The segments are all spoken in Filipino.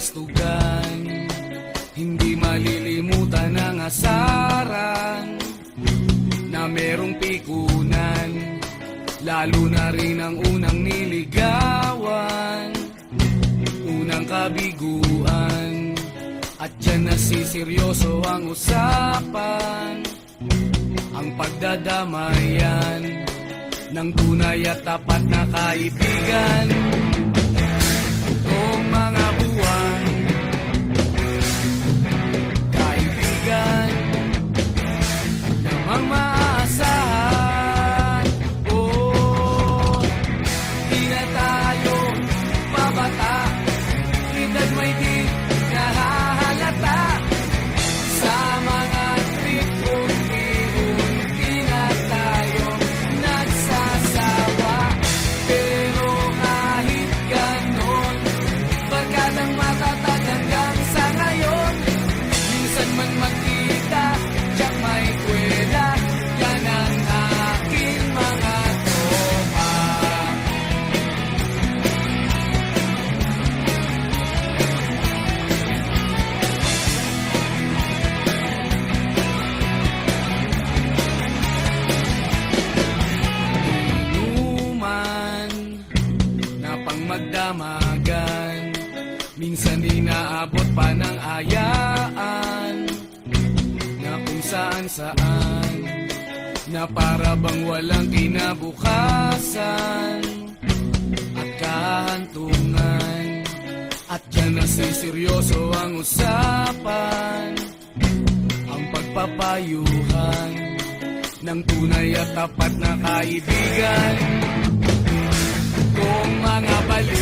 kastugan Hindi malilimutan ang asaran Na merong pikunan Lalo na rin ang unang niligawan. Unang kabiguan At dyan nasiseryoso ang usapan. Ang pagdadamayan Ng tunay at tapat na kaibigan pang magdamagan Minsan inaabot pa ng ayaan Na kung saan saan Na para bang walang kinabukasan At kahantungan. At dyan nasiseryoso ang usapan Ang pagpapayuhan ng tunay at tapat na kaibigan. Kung mga baliw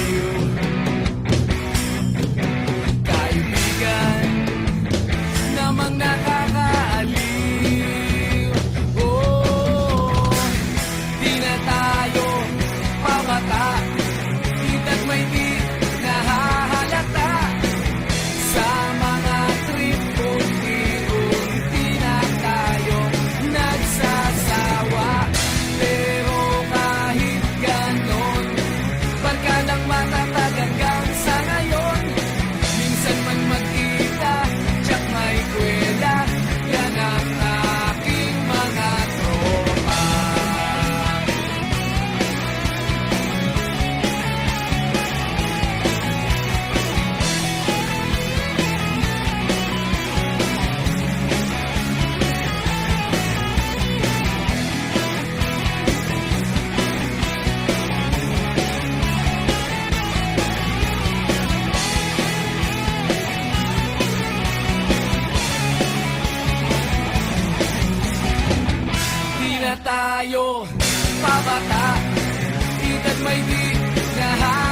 na tayo. Pabata Edad may di nahahalata